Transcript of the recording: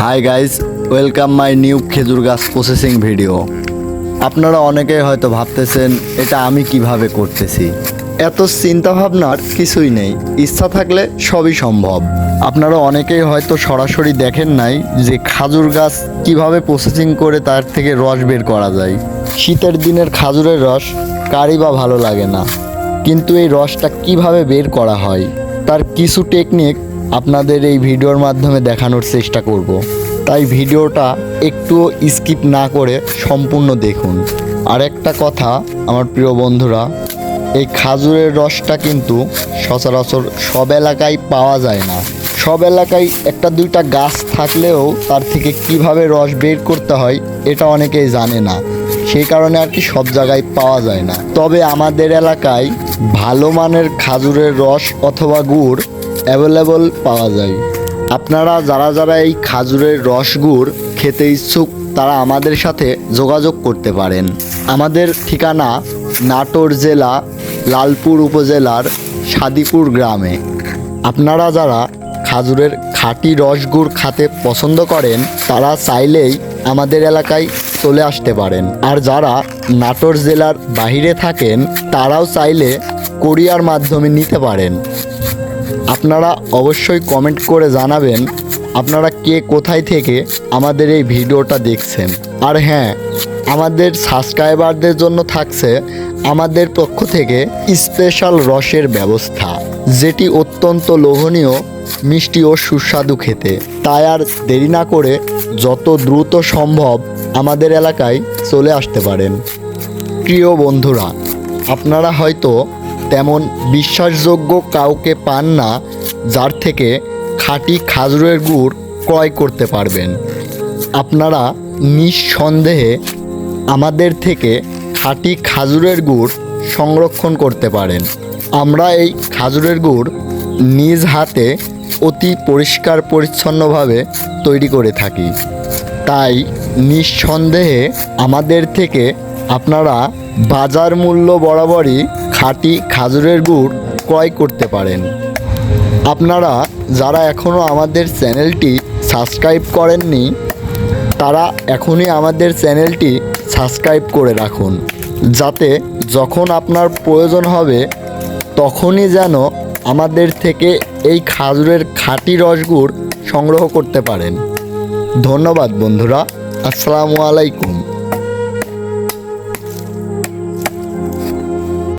Hi guys welcome my new খেজুর গাছ processing video আপনারা অনেকেই হয়তো ভাবতেছেন, এটা আমি কীভাবে করতেছি? এত চিন্তা ভাবনার কিছুই নেই। ইচ্ছা থাকলে সবই সম্ভব। আপনারা অনেকেই হয়তো সরাসরি দেখেন নাই যে খাজুর গাছ কীভাবে প্রসেসিং করে তার থেকে রস বের করা যায়। শীতের দিনের খাজুরের রস কারই বা ভালো লাগে না। কিন্তু এই রসটা কীভাবে বের করা হয়? তার কিছু টেকনিক আপনাদের এই ভিডিওর মাধ্যমে দেখানোর চেষ্টা করব। তাই ভিডিওটা একটুও স্কিপ না করে সম্পূর্ণ দেখুন। আর একটা কথা, আমার প্রিয় বন্ধুরা, এই খাজুরের রসটা কিন্তু সচরাচর সব এলাকায় পাওয়া যায় না। সব এলাকায় একটা দুইটা গাছ থাকলেও তার থেকে কীভাবে রস বের করতে হয়, এটা অনেকেই জানে না। সেই কারণে আর কি সব জায়গায় পাওয়া যায় না। তবে আমাদের এলাকায় ভালো মানের খাজুরের রস অথবা গুড় অ্যাভেলেবল পাওয়া যায়। আপনারা যারা যারা এই খাজুরের রস গুড় খেতে ইচ্ছুক, তারা আমাদের সাথে যোগাযোগ করতে পারেন। আমাদের ঠিকানা নাটোর জেলা, লালপুর উপজেলার সাদিপুর গ্রামে। আপনারা যারা খাজুরের খাঁটি রসগুড় খাতে পছন্দ করেন, তারা চাইলেই আমাদের এলাকায় চলে আসতে পারেন। আর যারা নাটোর জেলার বাইরে থাকেন, তারাও চাইলে কোরিয়ার মাধ্যমে নিতে পারেন। আপনারা অবশ্যই কমেন্ট করে জানাবেন আপনারা কে কোথায় থেকে আমাদের এই ভিডিওটা দেখছেন। আর হ্যাঁ আমাদের সাবস্ক্রাইবারদের জন্য থাকছে আমাদের পক্ষ থেকে স্পেশাল রসের ব্যবস্থা, যেটি অত্যন্ত লোভনীয়, মিষ্টি ও সুস্বাদু খেতে। তাই আর দেরি না করে যত দ্রুত সম্ভব আমাদের এলাকায় চলে আসতে পারেন। প্রিয় বন্ধুরা, আপনারা হয়তো তেমন বিশ্বাসযোগ্য কাউকে পান না যার থেকে খাঁটি খাজুরের গুড় ক্রয় করতে পারবেন। আপনারা নিঃসন্দেহে আমাদের থেকে খাঁটি খাজুরের গুড় সংরক্ষণ করতে পারেন। আমরা এই খাজুরের গুড় নিজ হাতে অতি পরিষ্কার পরিচ্ছন্নভাবে তৈরি করে থাকি। তাই নিঃসন্দেহে আমাদের থেকে আপনারা বাজার মূল্য বরাবরই খাঁটি খাজুরের গুড় ক্রয় করতে পারেন। আপনারা যারা এখনও আমাদের চ্যানেলটি সাবস্ক্রাইব করেননি, তারা এখনই আমাদের চ্যানেলটি সাবস্ক্রাইব করে রাখুন। যাতে যখন আপনার প্রয়োজন হবে, তখনই যেন আমাদের থেকে এই খাজুরের খাঁটি রসগুড় সংগ্রহ করতে পারেন। ধন্যবাদ বন্ধুরা। আসসালামু আলাইকুম।